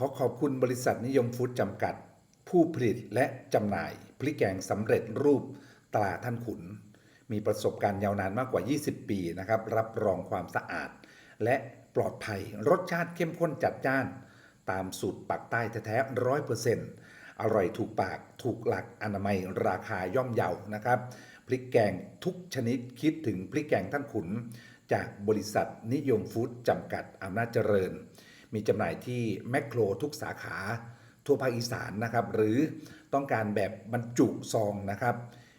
ขอขอบคุณบริษัทนิยมฟู้ดจำกัด ผู้ผลิตและจำหน่าย พริกแกงสำเร็จรูปตราท่านขุน มีประสบการณ์ยาวนานมากกว่า 20 ปีนะครับ รับรองความสะอาด และปลอดภัยรสชาติเข้มข้นจัดจ้าน ตามสูตรปักใต้แท้ๆร้อยเปอร์เซ็นต์อร่อยถูกปากถูกหลักอนามัยราคาย่อมเยานะครับพริกแกงทุกชนิดคิดถึงพริกแกงท่านขุน จากบริษัทนิยมฟู้ดจำกัดอำนาจเจริญ มีจำหน่ายที่แมคโครทุกสาขาทั่วภาคอีสานนะครับ หรือต้องการแบบบรรจุซองนะครับ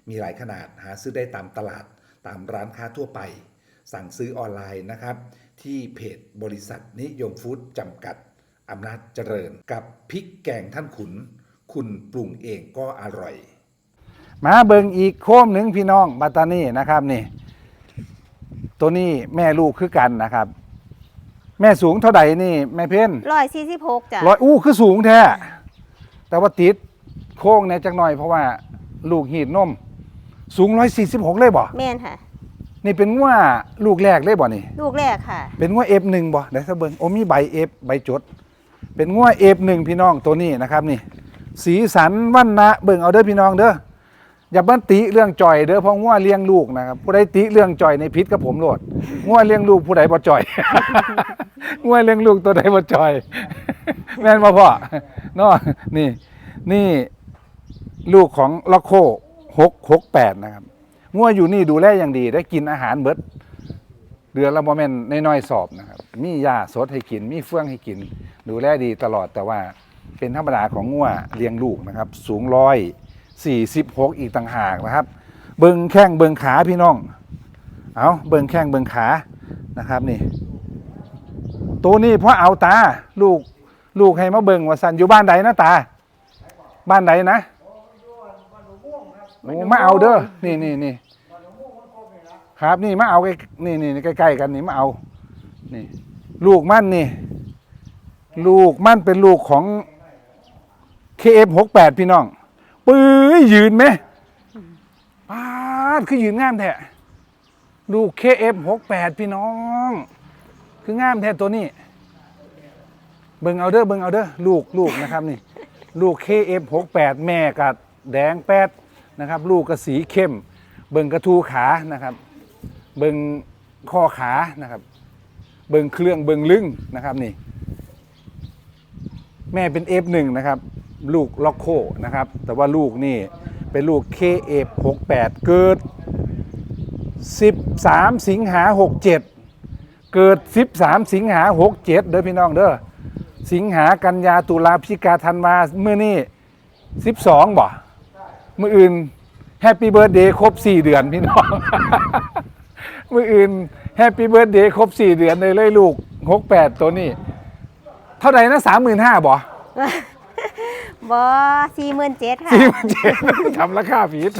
มีหลายขนาดหาซื้อได้ตามตลาดตามร้านค้าทั่วไป สั่งซื้อออนไลน์นะครับ ที่เพจบริษัทนิยมฟู้ดจำกัดอำนาจเจริญ กับพริกแกงท่านขุน คุณปรุงเองก็อร่อย มาเบิงอีกโคมหนึ่งพี่น้องบัตตานี่นะครับนี่ ตัวนี้แม่ลูกคือกันนะครับ แม่สูงเท่าใดนี่ แม่เพ้นร้อยสี่สิบหกจ้ะร้อยอู้คือสูงแท้แต่ว่าติดโค้งเนี่ยจักหน่อยเพราะว่าลูกหีดนม สูงร้อยสี่สิบหกเลยบ่แม่นค่ะ นี่เป็นว่าลูกแรกเลยบ่นี่ ลูกแรกค่ะ เป็นว่าเอฟหนึ่งบ่เดี๋ยวถ้าเบิ่งโอ้มีใบเอฟใบจด เป็นว่าเอฟหนึ่งพี่น้องตัวนี้นะครับนี่ สีสันวันนะเบิ่งเอาเด้อพี่น้องเด้ออย่าบันติเรื่องจ่อยเด้อเพราะง่วเลี้ยงลูกนะครับผู้ใดติเรื่องจ่อยในพิษกับผมโลดง่วเลี้ยงลูกผู้ใดบ่จ่อย ง่วเลี้ยงลูกตัวใดบ่จอย แม่นบ่พ่อเนาะนี่ นี่ลูกของล็อกโคหกหกแปดนะครับง่วอยู่นี่ดูแลอย่างดี ได้กินอาหารเบิดเดือนละโมเมนต์น้อยๆสอบนะครับ มียาสดให้กิน มีเฟื่องให้กิน ดูแลดีตลอดแต่ว่าเป็นธรรมดาของงัวเลี้ยงลูกนะครับ สูงร้อยสี่สิบหกอีกต่างหากนะครับ เบิงแข้งเบิงขาพี่น้อง เอาเบิงแข้งเบิงขานะครับนี่ ตัวนี้เพราะเอาตาลูกลูกให้มาเบิงว่าสันอยู่บ้านใดนะตา บ้านใดนะโอ้มาเอาเด้อนี่นี่นี่ครับนี่มาเอาใกล้นี่นี่นี่ใกล้ๆกันนี่มาเอา นี่ ลูกมั่นนี่ ลูกมั่นเป็นลูกของ KF68 พี่น้องปื้ยยืนไหมป้าดคือยืนงามแท้ลูก KF68 พี่น้อง คืองามแท้ตัวนี้ เบิ่งเอาเด้อเบิ่งเอาเด้อลูกลูกนะครับนี่ ลูก KF68 แม่กัดแดงแปดนะครับ ลูกกระสีเข้ม เบิ่งกระทูขานะครับ เบิงข้อขานะครับ เบิงเครื่องเบิงลึงนะครับนี่ แม่เป็น F1 นะครับ ลูกล็อกโคนะครับ แต่ว่าลูกนี่เป็นลูก KF68 เกิด 13 สิงหา 67 เกิด 13 สิงหา67เด้อพี่น้องเด้อสิงหากันยาตุลาพฤศจิกาธันวาเมื่อนี่12บ่เมื่ออื่นแฮปปี้เบิร์ดเดย์ครบ 4 เดือนพี่น้อง มื่ออื่นแฮปปี้เบิร์ดเดย์ครบ 4 เดือนเลยเลยลูก 68 ตัวนี้ เท่าไหร่นะ 35,000บ่บอสี่หมื่นเจ็ดค่ะสี่หมื่นเจ็ดทำราคาผิด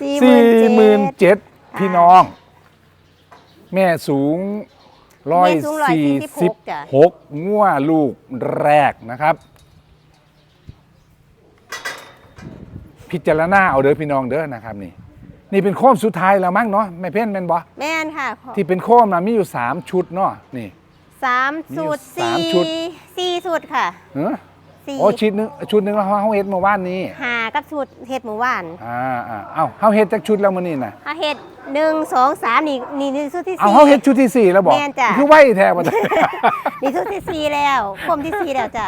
สี่หสี่มื่นหมื่นเจ็ดเจ็ดพี่น้อง แม่สูงร้อยแม่สูงสี่สิบ146จ้ะหกงัวลูกแรกนะครับ พิจารณาเอาเด้อพี่น้องเด้อนะครับนี่ นี่เป็นโค้มสุดท้ายแล้วมั้งเนาะไม่เพ่นแม่นบ่แม่นค่ะที่เป็นโค้มนะมีอยู่สามชุดเนาะนี่สามสูตรมีอยู่สามสี่ชุดสี่สูตรค่ะเฮ้อ สี่โอ้ชุดหนึงชุดหนึงเราเฮาเฮ็ดเมื่อวานนี้หากับสูตรเห็ดหมูหวานอ่าอ่าเอ้าเฮาเฮ็ดจักชุดแล้วมื้อนี้น่ะถ้าเห็ดหนึ่งสองสามนี่นี่นี่สูตรที่เอาสี่ เฮาเฮ็ดชุดที่สี่แล้วบอกแม่นจ้ะ คือไว้แท้บ่ นี่สูตรที่สี่แล้วคมที่สี่แล้วจ้ะ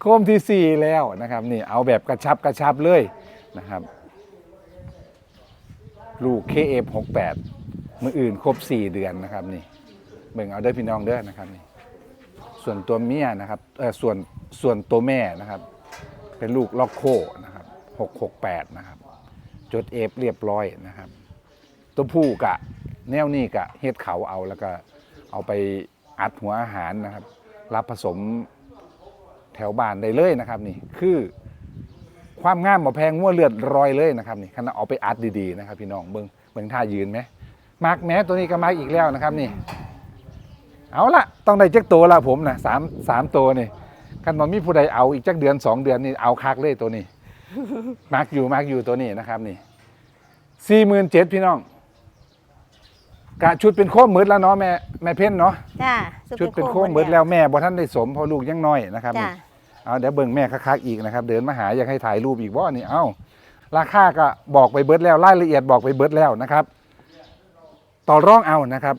โคมที่สี่แล้วนะครับนี่เอาแบบกระชับกระชับเลยนะครับ ลูก KF68 มืออื่นครบ 4 เดือนนะครับนี่เบิ่งเอาเด้อพี่น้องเด้อนะครับนี่ ส่วนตัวเมียนะครับส่วนส่วนตัวแม่นะครับ เป็นลูกล็อกโคนะครับ668นะครับ จดเอฟเรียบร้อยนะครับ ตัวผู้กะแนวนี้กะเฮ็ดเขาเอาแล้วก็เอาไปอัดหัวอาหารนะครับ รับผสมแถวบ้านได้เลยนะครับนี่คือความงามบ่แพงงัวเลือดรอยเลยนะครับนี่ขณะเอาไปอัดดีๆนะครับ พี่น้องเบิ่งเบิ่งท่ายืนไหมมาร์กแม้ตัวนี้ก็มาร์กอีกแล้วนะครับนี่ เอาละต้องได้จักตัวละผมนะสามสามตัวนี่คันมันมีผู้ใดเอาอีกจักเดือนสองเดือนนี่เอาคักเลยตัวนี้มาร์กอยู่มาร์กอยู่ตัวนี้นะครับนี่สี่หมื่นเจ็ดพี่น้องกะชุดเป็นโค้มมืดแล้วเนาะแม่แม่เพ่นเนาะจ้าชุดเป็นโค้มมืดแล้วแม่บ่ท่านได้สมเพอลูกยังน้อยนะครับจ้านี่เอาเดี๋ยวเบิ่งแม่คักๆอีกนะครับ เดินมาหาอยากให้ถ่ายรูปอีกบ่นี่เอ้าราคาก็บอกไปเบิดแล้วรายละเอียดบอกไปเบิดแล้วนะครับ ต่อร่องเอานะครับ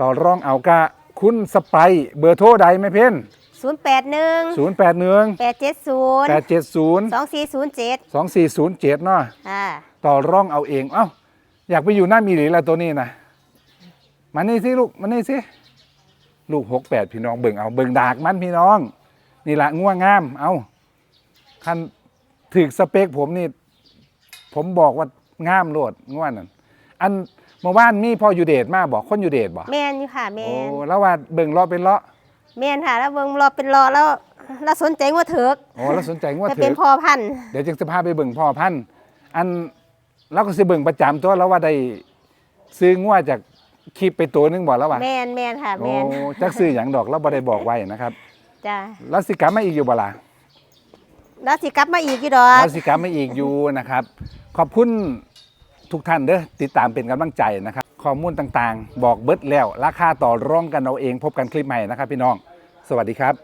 ต่อร่องเอากะ คุณสไปร์เบอร์โทรใดแม่เพ่นศูนย์แปดหนึ่ง081แปดเจ็ดศูนย์870สองสี่ศูนย์เจ็ด2407เนาะอ่าต่อร่องเอาเองเอ้าอยากไปอยู่หน้ามีหรือละตัวนี้นะมานี่สิลูกมานี่สิลูกหกแปดพี่น้องเบิ่งเอาเบิ่งดากมันพี่น้อง นี่ละง่วงงาม เอาคันถึกสเปคผมนี่ ผมบอกว่างามโลดง่วนั่น อันเมื่อวานมีพ่ออยู่เดทมาบอกคนอยู่เดทบอกแมนอยู่ค่ะแมโอ้นแล้วว่าเบิ่งเลาะเป็นเลาะแมนค่ะ แล้วเบิ่งรอเป็นรอแล้วแล้วสนใจว่าเถิกโอ้แล้วสนใจง่วจะถึเป็นกพอพันธุ์เดี๋ยวจึงจะพาไปเบิ่งพ่อพันธุ์อันเราก็สิเบิ่งประจำตัวแล้วว่าได้ซื้องัวจากคลิปไปตัวหนึงบอกแล้วว่าแมนแมนค่ะแมโอ้นจักซื้ออย่างดอกเราบ่ได้บอกไว้นะครับจ้าแล้วสิกรรมมาอีกอยู่บ่ล่ะ แล้วสิกลับมาอีกกี่ดอกแล้วสิกรรมมาอีกอยู่นะครับ ขอบคุณ ทุกท่านเด้อติดตามเป็นกำลังใจนะครับข้อมูลต่างๆ บอกเบิดแล้ว ราคาต่อรองกันเอาเองพบกันคลิปใหม่นะครับพี่น้อง สวัสดีครับ